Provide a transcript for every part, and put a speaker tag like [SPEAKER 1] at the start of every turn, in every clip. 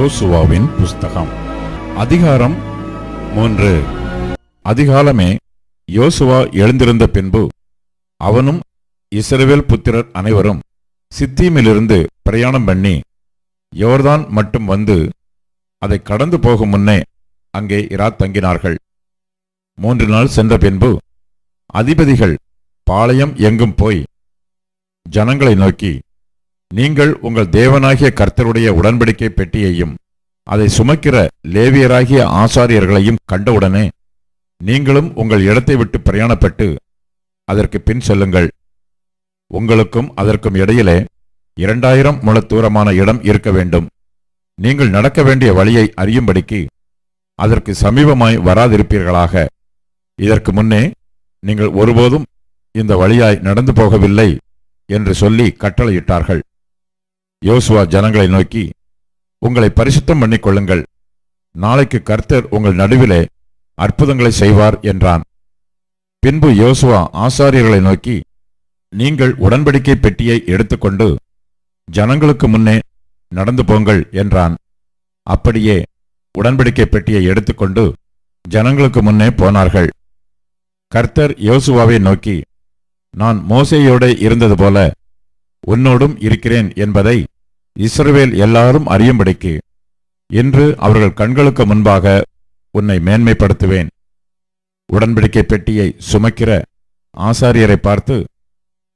[SPEAKER 1] யோசுவாவின் புஸ்தகம். அதிகாரம் மூன்று. அதிகாலமே யோசுவா எழுந்திருந்த பின்பு அவனும் இஸ்ரவேல் புத்திரர் அனைவரும் சித்தீமிலிருந்து பிரயாணம் பண்ணி யோர்தான் மட்டும் வந்து அதை கடந்து போகும் முன்னே அங்கே இராத் தங்கினார்கள். மூன்று நாள் சென்ற பின்பு அதிபதிகள் பாளையம் எங்கும் போய் ஜனங்களை நோக்கி நீங்கள் உங்கள் தேவனாகிய கர்த்தருடைய உடன்படிக்கை பெட்டியையும் அதை சுமக்கிற லேவியராகிய ஆசாரியர்களையும் கண்டவுடனே நீங்களும் உங்கள் இடத்தை விட்டு பிரயாணப்பட்டு அதற்கு பின் செல்லுங்கள். உங்களுக்கும் அதற்கும் இடையிலே இரண்டாயிரம் முழ தூரமான இடம் இருக்க வேண்டும். நீங்கள் நடக்க வேண்டிய வழியை அறியும்படிக்கு அதற்கு சமீபமாய் வராதிருப்பீர்களாக. இதற்கு முன்னே நீங்கள் ஒருபோதும் இந்த வழியாய் நடந்து போகவில்லை என்று சொல்லி கட்டளையிட்டார்கள். யோசுவா ஜனங்களை நோக்கி உங்களை பரிசுத்தம் பண்ணிக் கொள்ளுங்கள் நாளைக்கு கர்த்தர் உங்கள் நடுவிலே அற்புதங்களை செய்வார் என்றான். பின்பு யோசுவா ஆசாரியர்களை நோக்கி நீங்கள் உடன்படிக்கை பெட்டியை எடுத்துக்கொண்டு ஜனங்களுக்கு முன்னே நடந்து போங்கள் என்றான். அப்படியே உடன்படிக்கை பெட்டியை எடுத்துக்கொண்டு ஜனங்களுக்கு முன்னே போனார்கள். கர்த்தர் யோசுவாவை நோக்கி நான் மோசேயோட இருந்தது போல உன்னோடும் இருக்கிறேன் என்பதை இஸ்ரவேல் எல்லாரும் அறியும்படிக்கு இன்று அவர்கள் கண்களுக்கு முன்பாக உன்னை மேன்மைப்படுத்துவேன். உடன்படிக்கை பெட்டியை சுமக்கிற ஆசாரியரை பார்த்து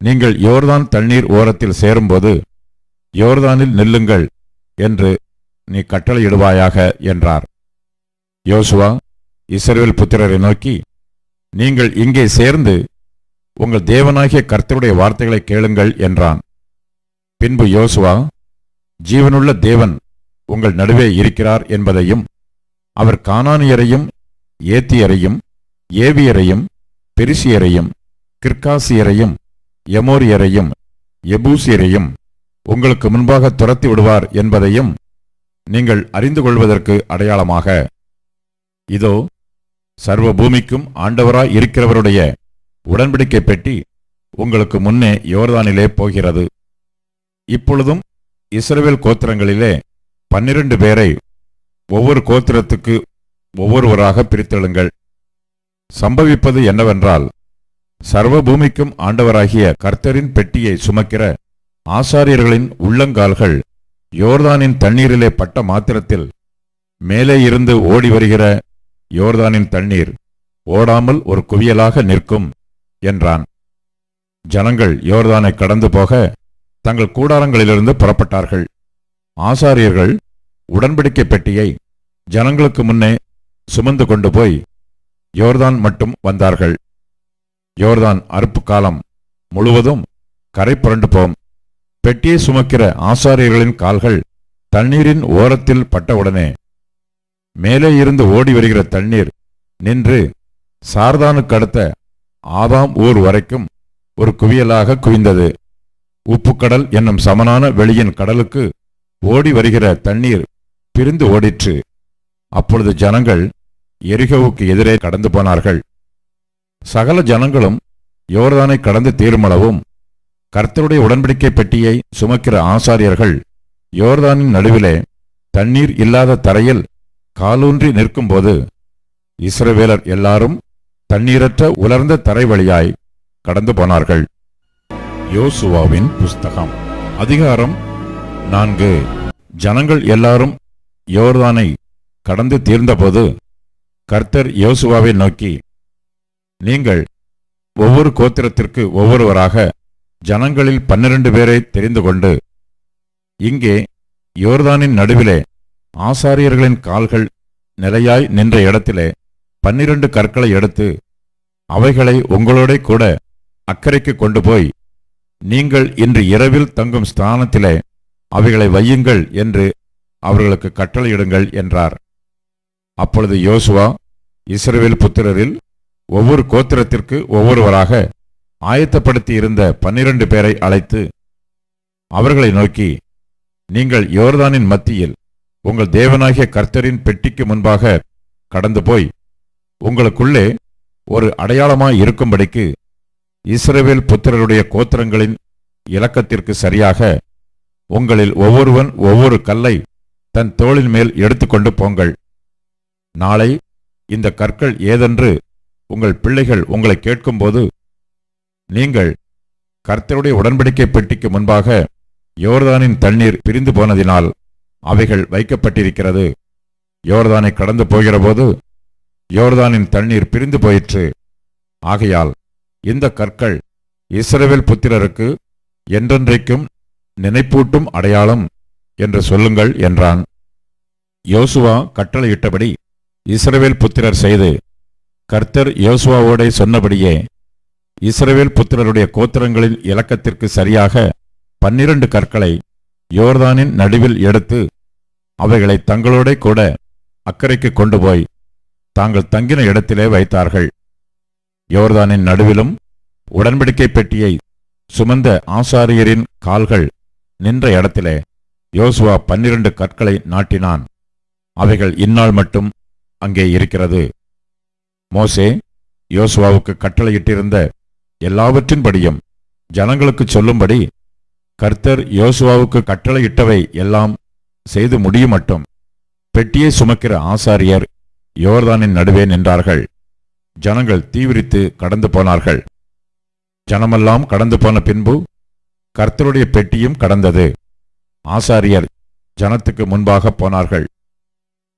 [SPEAKER 1] நீங்கள் யோர்தான் தண்ணீர் ஓரத்தில் சேரும்போது யோர்தானில் நில்லுங்கள் என்று நீ கட்டளையிடுவாயாக என்றார். யோசுவா இஸ்ரவேல் புத்திரரை நோக்கி நீங்கள் இங்கே சேர்ந்து உங்கள் தேவனாகிய கர்த்தருடைய வார்த்தைகளை கேளுங்கள் என்றான். பின்பு யோசுவா ஜீவனுள்ள தேவன் உங்கள் நடுவே இருக்கிறார் என்பதையும் அவர் கானானியரையும் ஏத்தியரையும் ஏவியரையும் பெரிசியரையும் கிர்காசியரையும் எமோரியரையும் எபூசியரையும் உங்களுக்கு முன்பாக துரத்தி விடுவார் என்பதையும் நீங்கள் அறிந்து கொள்வதற்கு அடையாளமாக இதோ சர்வ பூமிக்கும் ஆண்டவராய் இருக்கிறவருடைய உடன்படிக்கை பெட்டி உங்களுக்கு முன்னே யோர்தானிலே போகிறது. இப்பொழுதும் இஸ்ரவேல் கோத்திரங்களிலே பன்னிரண்டு பேரை ஒவ்வொரு கோத்திரத்துக்கு ஒவ்வொருவராக பிரித்தெழுங்கள். சம்பவிப்பது என்னவென்றால் சர்வ பூமிக்கும் ஆண்டவராகிய கர்த்தரின் பெட்டியை சுமக்கிற ஆசாரியர்களின் உள்ளங்கால்கள் யோர்தானின் தண்ணீரிலே பட்ட மாத்திரத்தில் மேலே இருந்து ஓடி வருகிற யோர்தானின் தண்ணீர் ஓடாமல் ஒரு குவியலாக நிற்கும் என்றான். ஜனங்கள் யோர்தானை கடந்து போக தங்கள் கூடாரங்களிலிருந்து புறப்பட்டார்கள். ஆசாரியர்கள் உடன்படிக்கை பெட்டியை ஜனங்களுக்கு முன்னே சுமந்து கொண்டு போய் யோர்தான் மட்டும் வந்தார்கள். யோர்தான் அறுப்பு காலம் முழுவதும் கரை புரண்டு போம். பெட்டியை சுமக்கிற ஆசாரியர்களின் கால்கள் தண்ணீரின் ஓரத்தில் பட்டவுடனே மேலே இருந்து ஓடி வருகிற தண்ணீர் நின்று சார்தானுக்கு அடுத்த ஆதாம் ஊர் வரைக்கும் ஒரு குவியலாக குவிந்தது. உப்புக்கடல் என்னும் சமனான வெளியின் கடலுக்கு ஓடி வருகிற தண்ணீர் பிரிந்து ஓடிற்று. அப்பொழுது ஜனங்கள் எரிகோவுக்கு எதிரே கடந்து போனார்கள். சகல ஜனங்களும் யோர்தானை கடந்து தீர்மளவும் கர்த்தருடைய உடன்படிக்கை பெட்டியை சுமக்கிற ஆசாரியர்கள் யோர்தானின் நடுவிலே தண்ணீர் இல்லாத தரையில் காலூன்றி நிற்கும்போது இஸ்ரவேலர் எல்லாரும் தண்ணீரற்ற உலர்ந்த தரை வழியாய் கடந்து போனார்கள். யோசுவாவின் புஸ்தகம். அதிகாரம் நான்கு. ஜனங்கள் எல்லாரும் யோர்தானை கடந்து தீர்ந்தபோது கர்த்தர் யோசுவாவை நோக்கி நீங்கள் ஒவ்வொரு கோத்திரத்திற்கு ஒவ்வொருவராக ஜனங்களில் பன்னிரண்டு பேரை தெரிந்து கொண்டு இங்கே யோர்தானின் நடுவிலே ஆசாரியர்களின் கால்கள் நிலையாய் நின்ற இடத்திலே பன்னிரண்டு கற்களை எடுத்து அவைகளை உங்களோட கூட அக்கறைக்கு கொண்டு போய் நீங்கள் இன்று இரவில் தங்கும் ஸ்தானத்திலே அவைகளை வையுங்கள் என்று அவர்களுக்கு கட்டளையிடுங்கள் என்றார். அப்பொழுது யோசுவா இஸ்ரவேல் புத்திரரில் ஒவ்வொரு கோத்திரத்திற்கு ஒவ்வொருவராக ஆயத்தப்படுத்தி இருந்த பன்னிரண்டு பேரை அழைத்து அவர்களை நோக்கி நீங்கள் யோர்தானின் மத்தியில் உங்கள் தேவனாகிய கர்த்தரின் பெட்டிக்கு முன்பாக கடந்து போய் உங்களுக்குள்ளே ஒரு அடையாளமாய் இருக்கும்படிக்கு இஸ்ரவேல் புத்திரருடைய கோத்திரங்களின் இலக்கத்திற்கு சரியாக உங்களில் ஒவ்வொருவன் ஒவ்வொரு கல்லை தன் தோளின் மேல் எடுத்துக்கொண்டு போங்கள். நாளை இந்த கற்கள் ஏதென்று உங்கள் பிள்ளைகள் உங்களை கேட்கும்போது நீங்கள் கர்த்தருடைய உடன்படிக்கை பெட்டிக்கு முன்பாக யோர்தானின் தண்ணீர் பிரிந்து போனதினால் அவைகள் வைக்கப்பட்டிருக்கிறது. யோர்தானை கடந்து போகிறபோது யோர்தானின் தண்ணீர் பிரிந்து போயிற்று. ஆகையால் இந்த கற்கள் இஸ்ரவேல் புத்திரருக்கு என்றென்றைக்கும் நினைப்பூட்டும் அடையாளம் என்று சொல்லுங்கள் என்றான். யோசுவா கட்டளையிட்டபடி இஸ்ரவேல் புத்திரர் செய்து கர்த்தர் யோசுவாவோடே சொன்னபடியே இஸ்ரவேல் புத்திரருடைய கோத்திரங்களின் இலக்கத்திற்கு சரியாக பன்னிரண்டு கற்களை யோர்தானின் நடுவில் எடுத்து அவைகளை தங்களோடே கூட அக்கறைக்கு கொண்டு போய் தாங்கள் தங்கின இடத்திலே வைத்தார்கள். யோர்தானின் நடுவிலும் உடன்படிக்கை பெட்டியை சுமந்த ஆசாரியரின் கால்கள் நின்ற இடத்திலே யோசுவா பன்னிரண்டு கற்களை நாட்டினான். அவைகள் இந்நாள் மட்டும் அங்கே இருக்கிறது. மோசே யோசுவாவுக்கு கட்டளையிட்டிருந்த எல்லாவற்றின்படியும் ஜனங்களுக்கு சொல்லும்படி கர்த்தர் யோசுவாவுக்கு கட்டளையிட்டவை எல்லாம் செய்து முடியும் மட்டும் பெட்டியை சுமக்கிற ஆசாரியர் யோர்தானின் நடுவே நின்றார்கள். ஜனங்கள் தீவிரித்து கடந்து போனார்கள். ஜனமெல்லாம் கடந்து போன பின்பு கர்த்தருடைய பெட்டியும் கடந்தது. ஆசாரியர் ஜனத்துக்கு முன்பாக போனார்கள்.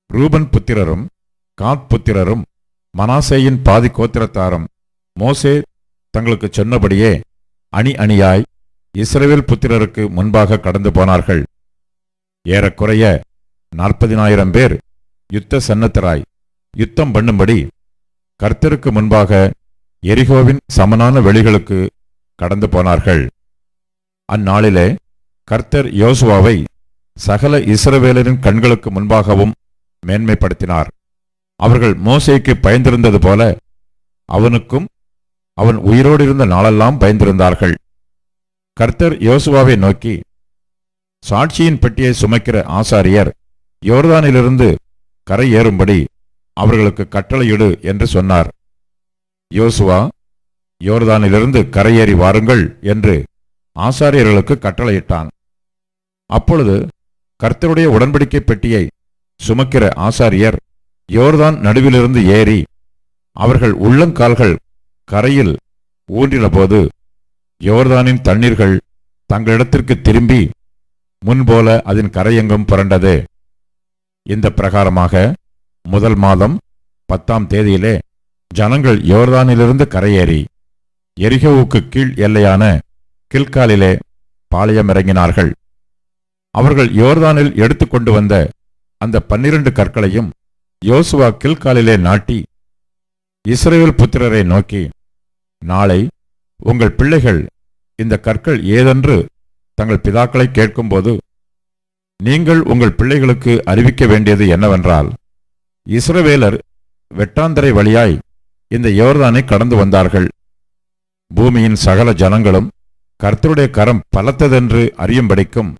[SPEAKER 1] ரூபன் புத்திரரும் காத் புத்திரரும் மனாசேயின் பாதி கோத்திரத்தாரும் மோசே தங்களுக்கு சொன்னபடியே அணி அணியாய் இஸ்ரேல் புத்திரருக்கு முன்பாக கடந்து போனார்கள். ஏறக்குறைய நாற்பதினாயிரம் பேர் யுத்த சன்னத்தராய் யுத்தம் பண்ணும்படி கர்த்தருக்கு முன்பாக எரிகோவின் சமனான வெளிகளுக்கு கடந்து போனார்கள். அந்நாளிலே கர்த்தர் யோசுவாவை சகல இஸ்ரவேலரின் கண்களுக்கு முன்பாகவும் மேன்மைப்படுத்தினார். அவர்கள் மோசைக்கு பயந்திருந்தது போல அவனுக்கும் அவன் உயிரோடு இருந்த நாளெல்லாம் பயந்திருந்தார்கள். கர்த்தர் யோசுவாவை நோக்கி சாட்சியின் பெட்டியை சுமக்கிற ஆசாரியர் யோர்தானிலிருந்து கரை ஏறும்படி அவர்களுக்கு கட்டளையிடு என்று சொன்னார். யோசுவா யோர்தானிலிருந்து கரையேறி வாருங்கள் என்று ஆசாரியர்களுக்கு கட்டளையிட்டான். அப்பொழுது கர்த்தருடைய உடன்படிக்கை பெட்டியை சுமக்கிற ஆசாரியர் யோர்தான் நடுவிலிருந்து ஏறி அவர்கள் உள்ளங்கால்கள் கரையில் ஊன்றினபோது யோர்தானின் தண்ணீர்கள் தங்களிடத்திற்கு திரும்பி முன்போல அதன் கரையெங்கும் புரண்டது. இந்த பிரகாரமாக முதல் மாதம் பத்தாம் தேதியிலே ஜனங்கள் யோர்தானிலிருந்து கரையேறி எரிகவுக்கு கீழ் எல்லையான கில்காலிலே பாளையம் இறங்கினார்கள். அவர்கள் யோர்தானில் எடுத்துக்கொண்டு வந்த அந்த பன்னிரண்டு கற்களையும் யோசுவா கில்காலிலே நாட்டி இஸ்ரேல் புத்திரரை நோக்கி நாளை உங்கள் பிள்ளைகள் இந்த கற்கள் ஏதென்று தங்கள் பிதாக்களை கேட்கும்போது நீங்கள் உங்கள் பிள்ளைகளுக்கு அறிவிக்க வேண்டியது என்னவென்றால் இஸ்ரவேலர் வெட்டாந்தரை வழியாய் இந்த யோர்தானை கடந்து வந்தார்கள். பூமியின் சகல ஜனங்களும் கர்த்தருடைய கரம் பலத்ததென்று அறியும்படிக்கும்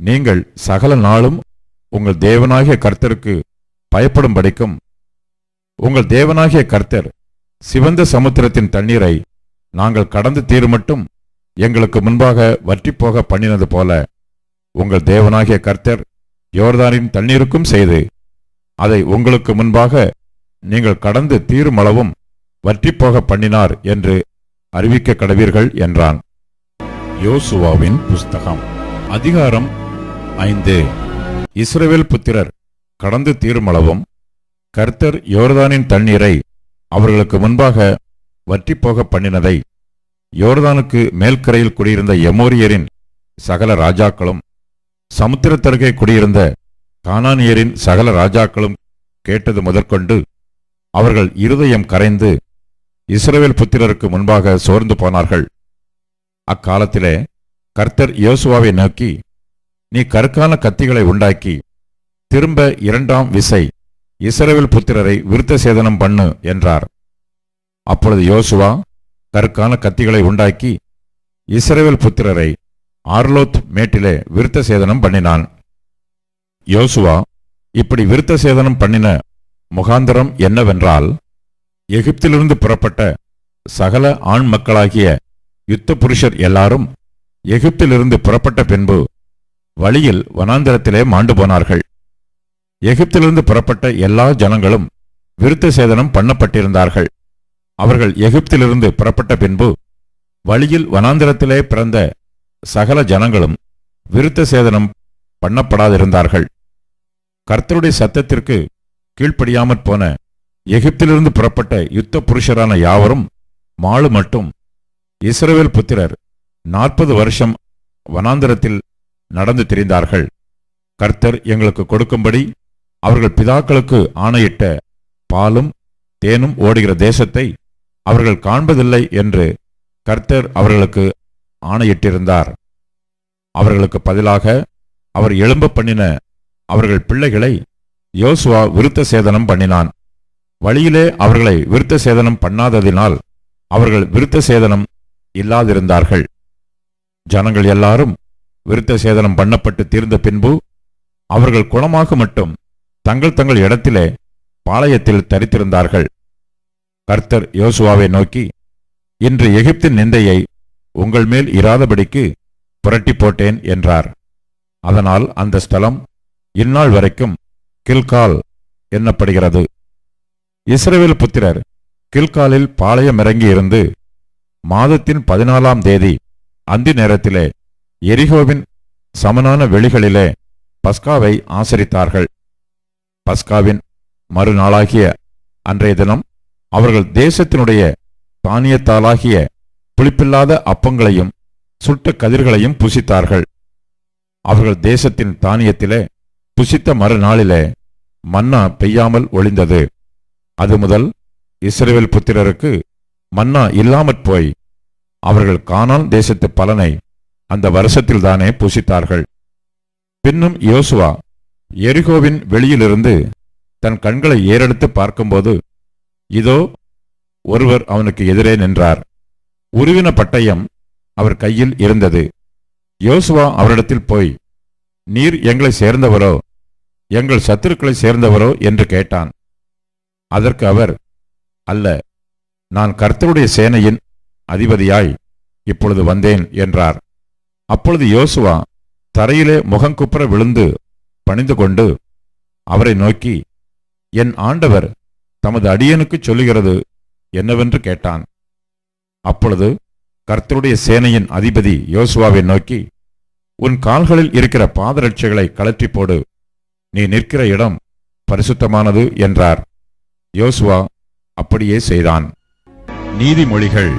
[SPEAKER 1] நீங்கள் சகல நாளும் உங்கள் தேவனாகிய கர்த்தருக்கு பயப்படும்படிக்கும் உங்கள் தேவனாகிய கர்த்தர் சிவந்த சமுத்திரத்தின் தண்ணீரை நாங்கள் கடந்து தீருமட்டும் எங்களுக்கு முன்பாக வற்றிப்போக பண்ணினது போல உங்கள் தேவனாகிய கர்த்தர் யோர்தானின் தண்ணீருக்கும் செய்து அதை உங்களுக்கு முன்பாக நீங்கள் கடந்து தீருமளவும் வற்றிப்போக பண்ணினார் என்று அறிவிக்க கடவீர்கள் என்றான். யோசுவாவின் புஸ்தகம் அதிகாரம் ஐந்து. இஸ்ரேல் புத்திரர் கடந்து தீருமளவும் கர்த்தர் யோர்தானின் தண்ணீரை அவர்களுக்கு முன்பாக வற்றிப்போக பண்ணினதை யோர்தானுக்கு மேல்கரையில் குடியிருந்த எமோரியரின் சகல ராஜாக்களும் சமுத்திரத்தருகே குடியிருந்த கானானியரின் சகல ராஜாக்களும் கேட்டது முதற்கொண்டு அவர்கள் இருதயம் கரைந்து இஸ்ரவேல் புத்திரருக்கு முன்பாக சோர்ந்து போனார்கள். அக்காலத்திலே கர்த்தர் யோசுவாவை நோக்கி நீ கருக்கான கத்திகளை உண்டாக்கி திரும்ப இரண்டாம் விசை இஸ்ரவேல் புத்திரரை விருத்த சேதனம் பண்ணு என்றார். அப்பொழுது யோசுவா கருக்கான கத்திகளை உண்டாக்கி இஸ்ரவேல் புத்திரரை ஆர்லோத் மேட்டிலே விருத்த சேதனம் பண்ணினான். யோசுவா இப்படி விருத்த சேதனம் பண்ணின முகாந்தரம் என்னவென்றால் எகிப்திலிருந்து புறப்பட்ட சகல ஆண் மக்களாகிய யுத்த புருஷர் எல்லாரும் எகிப்திலிருந்து புறப்பட்ட பின்பு வழியில் வனாந்தரத்திலே மாண்டு போனார்கள். எகிப்திலிருந்து புறப்பட்ட எல்லா ஜனங்களும் விருத்த சேதனம் பண்ணப்பட்டிருந்தார்கள். அவர்கள் எகிப்திலிருந்து புறப்பட்ட பின்பு வழியில் வனாந்திரத்திலே பிறந்த சகல ஜனங்களும் விருத்த சேதனம் பண்ணப்படாதிருந்தார்கள். கர்த்தருடைய சத்தத்திற்கு கீழ்ப்படியாமற் போன எகிப்திலிருந்து புறப்பட்ட யுத்த புருஷரான யாவரும் மாலு மட்டும் இஸ்ரவேல் புத்திரர் நாற்பது வருஷம் வனாந்திரத்தில் நடந்து திரிந்தார்கள். கர்த்தர் எங்களுக்கு கொடுக்கும்படி அவர்கள் பிதாக்களுக்கு ஆணையிட்ட பாலும் தேனும் ஓடுகிற தேசத்தை அவர்கள் காண்பதில்லை என்று கர்த்தர் அவர்களுக்கு ஆணையிட்டிருந்தார். அவர்களுக்கு பதிலாக அவர் எழும்ப பண்ணின அவர்கள் பிள்ளைகளை யோசுவா விருத்த சேதனம் பண்ணினான். வழியிலே அவர்களை விருத்த சேதனம் பண்ணாததினால் அவர்கள் விருத்த சேதனம் இல்லாதிருந்தார்கள். ஜனங்கள் எல்லாரும் விருத்த சேதனம் பண்ணப்பட்டு தீர்ந்த பின்பு அவர்கள் குணமாக மட்டும் தங்கள் தங்கள் இடத்திலே பாளையத்தில் தரித்திருந்தார்கள். கர்த்தர் யோசுவாவை நோக்கி இன்று எகிப்தின் நிந்தையை உங்கள் மேல் இராதபடிக்கு புரட்டி போட்டேன் என்றார். அதனால் அந்த ஸ்தலம் இந்நாள் வரைக்கும் கில்கால் எண்ணப்படுகிறது இஸ்ரேல் புத்திரர் கில்காலில் பாளையம் இறங்கியிருந்து மாதத்தின் பதினாலாம் தேதி அந்தி நேரத்திலே எரிகோவின் சமனான வெளிகளிலே பஸ்காவை ஆசரித்தார்கள். பஸ்காவின் மறுநாளாகிய அன்றைய தினம் அவர்கள் தேசத்தினுடைய தானியத்தாலாகிய புளிப்பில்லாத அப்பங்களையும் சுட்ட கதிர்களையும் புசித்தார்கள். அவர்கள் தேசத்தின் தானியத்திலே புசித்த மறுநாளிலே மன்னா பெய்யாமல் ஒளிந்தது அது முதல் இஸ்ரவேல் புத்திரருக்கு மன்னா இல்லாமற் போய் அவர்கள் காணால் தேசத்து பலனை அந்த வருஷத்தில்தானே புசித்தார்கள். பின்னும் யோசுவா எரிகோவின் வெளியிலிருந்து தன் கண்களை ஏறெடுத்து பார்க்கும்போது இதோ ஒருவர் அவனுக்கு எதிரே நின்றார். உருவின பட்டயம் அவர் கையில் இருந்தது. யோசுவா அவரிடத்தில் போய் நீர் எங்களை சேர்ந்தவரோ? எங்கள் சத்துருக்களை சேர்ந்தவரோ? என்று கேட்டான். அதற்கு அவர் அல்ல நான் கர்த்தருடைய சேனையின் அதிபதியாய் இப்பொழுது வந்தேன் என்றார். அப்பொழுது யோசுவா தரையிலே முகங்குப்புற விழுந்து பணிந்து கொண்டு அவரை நோக்கி என் ஆண்டவர் தமது அடியனுக்குச் சொல்லுகிறது என்னவென்று கேட்டான். அப்பொழுது கர்த்தருடைய சேனையின் அதிபதி யோசுவாவை நோக்கி உன் கால்களில் இருக்கிற பாதரட்சைகளை கலற்றி போடு. நீ நிற்கிற இடம் பரிசுத்தமானது என்றார். யோசுவா அப்படியே செய்தான். நீதிமொழிகள்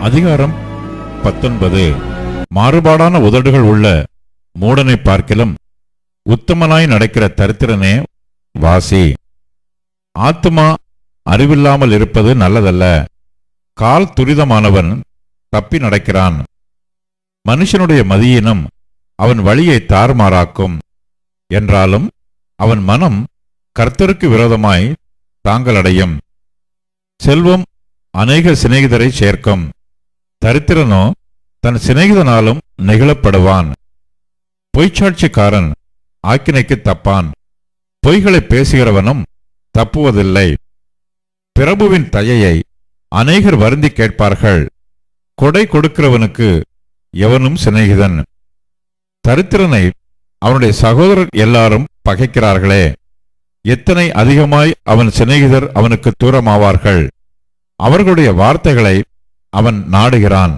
[SPEAKER 1] அதிகாரம் பத்தொன்பது. மாறுபாடான உதடுகள் உள்ள மூடனை பார்க்கிலும் உத்தமனாய் நடக்கிற தரித்திரனே வாசி. ஆத்துமா அறிவில்லாமல் இருப்பது நல்லதல்ல. கால் துரிதமானவன் தப்பி நடக்கிறான். மனுஷனுடைய மதியினம் அவன் வழியை தாறுமாறாக்கும். என்றாலும் அவன் மனம் கர்த்தருக்கு விரோதமாய் தாங்களடையும் செல்வம் அநேக சிநேகிதரை சேர்க்கும். தரித்திரனோ தன் சிநேகிதனாலும் நெகிழப்படுவான். பொய்ச்சாட்சிக்காரன் ஆக்கினைக்கு தப்பான். பொய்களை பேசுகிறவனும் தப்புவதில்லை. பிரபுவின் தயையை அநேகர் வருந்தி கேட்பார்கள். கொடை கொடுக்கிறவனுக்கு எவனும் சிநேகிதன். தரித்திரனை அவனுடைய சகோதரர் எல்லாரும் பகைக்கிறார்களே. எத்தனை அதிகமாய் அவன் சிநேகிதர் அவனுக்கு தூரமாவார்கள். அவர்களுடைய வார்த்தைகளை அவன் நாடுகிறான்.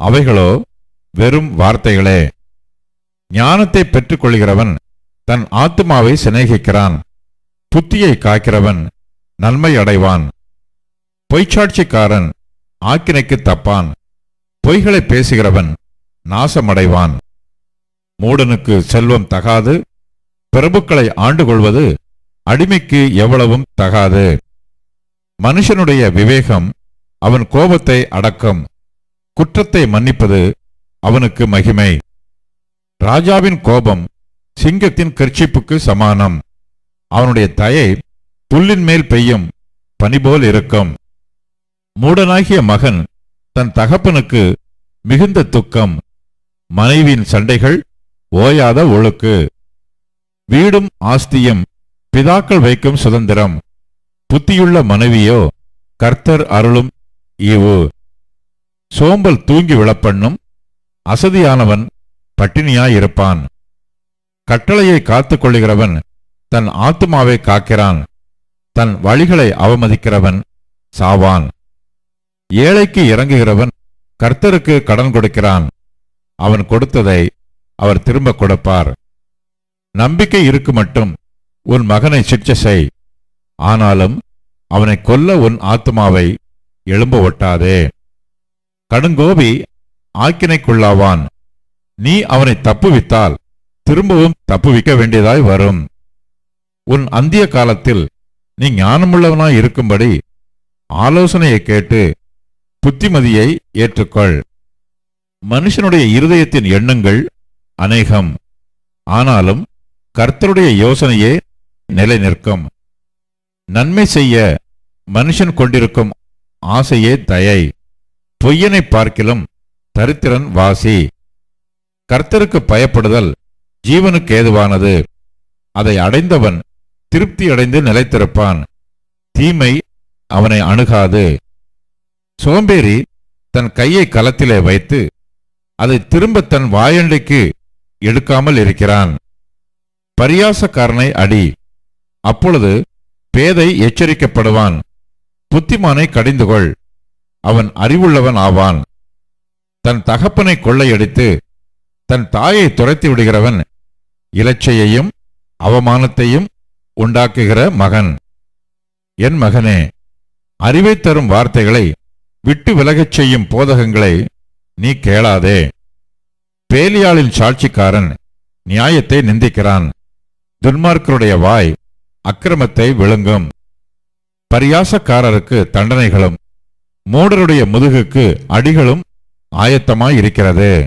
[SPEAKER 1] அவைகளோ வெறும் வார்த்தைகளே. ஞானத்தை பெற்றுக்கொள்கிறவன் தன் ஆத்துமாவை சிநேகிக்கிறான். புத்தியை காக்கிறவன் நன்மை அடைவான் பொய்ச்சாட்சிக்காரன் ஆக்கினைக்கு தப்பான். பொய்களை பேசுகிறவன் நாசமடைவான். மூடனுக்கு செல்வம் தகாது. பிரபுக்களை ஆண்டு கொள்வது அடிமைக்கு எவ்வளவும் தகாது. மனுஷனுடைய விவேகம் அவன் கோபத்தை அடக்கும். குற்றத்தை மன்னிப்பது அவனுக்கு மகிமை. ராஜாவின் கோபம் சிங்கத்தின் கர்ச்சிப்புக்கு சமானம். அவனுடைய தயை புல்லின் மேல் பெய்யும் பனிபோல் இருக்கும். மூடனாகிய மகன் தன் தகப்பனுக்கு மிகுந்த துக்கம். மனைவியின் சண்டைகள் ஓயாத ஒழுக்கு. வீடும் ஆஸ்தியும் பிதாக்கள் வைக்கும் சுதந்திரம். புத்தியுள்ள மனைவியோ கர்த்தர் அருளும் ஈவு சோம்பல் தூங்கி விழப்பண்ணும் அசதியானவன் பட்டினியாயிருப்பான் கட்டளையை காத்துக்கொள்கிறவன் தன் ஆத்துமாவை காக்கிறான். தன் வழிகளை அவமதிக்கிறவன் சாவான். ஏழைக்கு இறங்குகிறவன் கர்த்தருக்கு கடன் கொடுக்கிறான். அவன் கொடுத்ததை அவர் திரும்ப கொடுப்பார். நம்பிக்கை இருக்கு மட்டும் உன் மகனை சிக்ஷை செய். ஆனாலும் அவனை கொல்ல உன் ஆத்துமாவை எழும்ப ஒட்டாதே. கடுங்கோபி ஆக்கினைக்குள்ளாவான். நீ அவனை தப்புவித்தால் திரும்பவும் தப்புவிக்க வேண்டியதாய் வரும். உன் அந்திய காலத்தில் நீ ஞானமுள்ளவனாய் இருக்கும்படி ஆலோசனையை கேட்டு புத்திமதியை ஏற்றுக்கொள். மனுஷனுடைய இருதயத்தின் எண்ணங்கள் அநேகம். ஆனாலும் கர்த்தருடைய யோசனையே நிலை நிற்கும் நன்மை செய்ய மனுஷன் கொண்டிருக்கும் ஆசையே தயை. பொய்யனை பார்க்கிலும் தரித்திரன் வாசி. கர்த்தருக்கு பயப்படுதல் ஜீவனுக்கு ஏதுவானது. அதை அடைந்தவன் திருப்தியடைந்து நிலைத்திருப்பான். தீமை அவனை அணுகாது. சோம்பேறி தன் கையை களத்திலே வைத்து அதை திரும்ப தன் வாயண்டைக்கு எடுக்காமல் இருக்கிறான். பரியாசக்காரனை அடி. அப்பொழுது பேதை எச்சரிக்கப்படுவான். புத்திமானை கடிந்துகொள் அவன் அறிவுள்ளவன் ஆவான். தன் தகப்பனை கொள்ளையடித்து தன் தாயை துரத்தி விடுகிறவன் இலச்சையையும் அவமானத்தையும் உண்டாக்குகிற மகன். என் மகனே அறிவை தரும் வார்த்தைகளை விட்டு விலகச் செய்யும் போதகங்களை நீ கேளாதே. பேலியாளின் சாட்சிக்காரன் நியாயத்தை நிந்திக்கிறான். துன்மார்க்கருடைய வாய் அக்கிரமத்தை விழுங்கும். பரியாசக்காரருக்கு தண்டனைகளும் மூடருடைய முதுகுக்கு அடிகளும் ஆயத்தமாயிருக்கிறது.